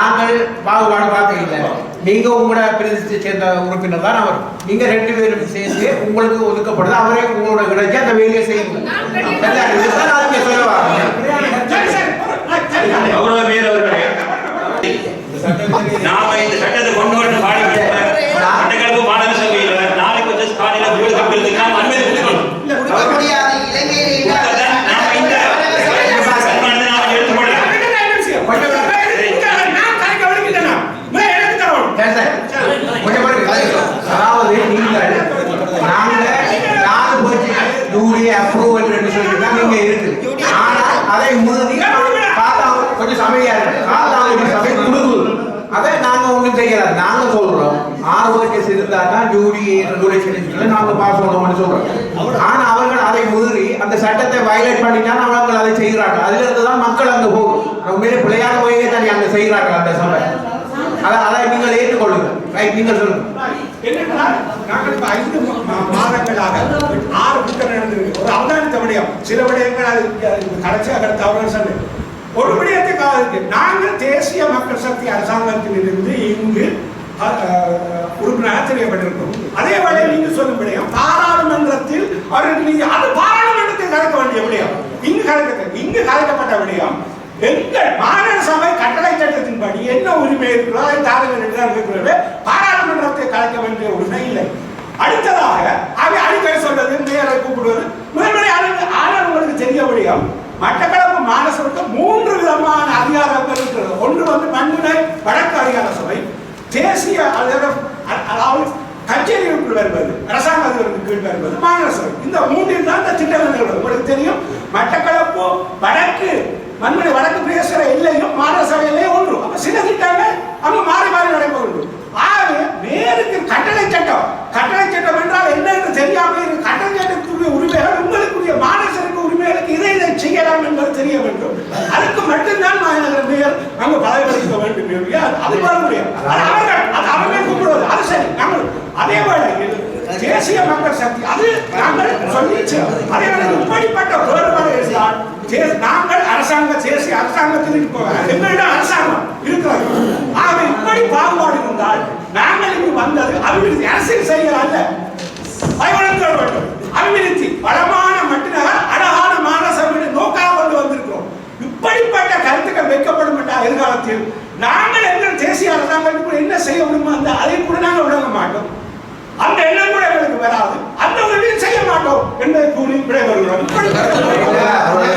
நாங்கள் பாகுபாடு பார்க்க இல்லை நீங்க உங்களோட பிரதேசத்தை சேர்ந்த உறுப்பினர் தான் அவர். நீங்க ரெண்டு பேரும் சேர்ந்து உங்களுக்கு ஒதுக்கப்படுது அவரே உங்களோட கிடைச்சி அந்த வேலையை செய்யுங்க சரியா? இதுதான் நான் இங்க சொல்ல வரேன். சரி சரி சரி கௌரவ மேயர் அவர்களே நாம இந்த சட்டத்தை கொண்டு வந்து பாடுபட்ட மட்டக்களப்பு மாநகர சபையில நாளைக்கு வந்து காலையில வீடு கட்டுறதுக்கு நாம் அனுமதி கொடுக்கணும் கொடுக்க முடியாது இலங்கையில கொடுத்தாதான் நாம இந்த சன்மானத்தை நாம எடுத்துக்கொள்ளலாம் சரி, சரி. கொஞ்சம் பாருங்க. அதாவது நீங்கள் நாங்க நாலு பட்ஜெட் ஜூரி அப்ரூவல் என்று சொல்லிதான் நீங்க இருக்கு ஆனா அதை மீறி காத்தா கொஞ்சம் சமையா இருக்கு. காத்தாவுடைய சபை கொடுக்குது. அதை நாங்க ஒண்ணும் செய்யல. நாங்க சொல்றோம். இருந்தா தான் ஜூரி ரெகுலேஷன் நாங்க பாஸ் பண்ணோம்னு சொல்றோம். ஆனா அவர்கள் அதை மீறி அந்த சட்டத்தை வயலேட் பண்ணிட்டான் அவர்கள் அதை செய்கிறாங்க அதுல இருந்து தான் மக்கள் அங்க போகும். உண்மையிலே பிள்ளையான போயே தான் அங்க செய்கிறாங்க அந்த சபை. அதை அதை நீங்கள் ஏற்றுக்கொள்ளுங்க ரைட் நீங்கள் சொல்லுங்க என்னென்றால் நாங்கள் ஐந்து மாதங்களாக ஆறு கூட்டம் நடந்திருக்கு முடியும் சில விடயங்கள் அது கடைசியாக தவறு சொன்னேன் ஒரு விடயத்துக்காக இருக்கு. நாங்கள் தேசிய மக்கள் சக்தி அரசாங்கத்திலிருந்து இங்கு உறுப்பினராக தெரியப்பட்டிருக்கிறோம் அதே வேளை நீங்க சொல்லும் விடயம் பாராளுமன்றத்தில் அவர்கள் நீங்க அது பாராளுமன்றத்தில் கலக்க வேண்டிய விடயம். இங்கு கலக்க இங்கு கலக்கப்பட்ட விடயம் எங்கள் மாநில சபை கட்டளை சட்டத்தின்படி என்ன உரிமை இருக்கிறதோ அதை தாருங்கள் இருக்கிறது பாராளுமன்றத்தை கலைக்க வேண்டிய உரிமை இல்லை. அடுத்ததாக அவை அடிக்கடி சொல்றது மேயரை கூப்பிடுவது உங்களுக்கு முடியும் மட்டக்களப்பு மாநகருக்கு மூன்று விதமான அதிகாரங்கள் இருக்கிறது. ஒன்று வந்து மண்முனை வடக்கு அதிகார சபை தேசிய அதிகார அ- அதாவது கச்சேரிக்குள் வருவது அரசாங்க அதிகாரத்துக்கு கீழ் வருவது மாநில சபை. இந்த மூன்றில் தான் இந்த திட்டங்கள் உங்களுக்கு தெரியும் மட்டக்களப்பு வடக்கு மண்முனை வடக்கு வேண்டும் என்று அது வர அது அது கூப்பிடுவது. அது சரி. நாங்கள் அதே வேளையில் தேசிய மக்கள் சக்தி அது நாங்கள் சொல்லிச்சு அதே மாதிரி இப்படிப்பட்ட வேறுபாடு இருந்தால் நாங்கள் அரசாங்க தேசிய அரசாங்கத்தில் எங்களிடம் அரசாங்கம் இருக்கிறது. ஆகவே இப்படி பாகுபாடு என்றால் நாங்கள் எங்கள் தேசிய அரசாங்கத்துக்கு என்ன செய்ய முடியுமோ அந்த அதை கூட நாங்கள் விளங்க மாட்டோம். அந்த எண்ணம் கூட எங்களுக்கு வராது. அந்த உதவியும் செய்ய மாட்டோம் என்பதை கூறி விடைபெறுகிறோம்.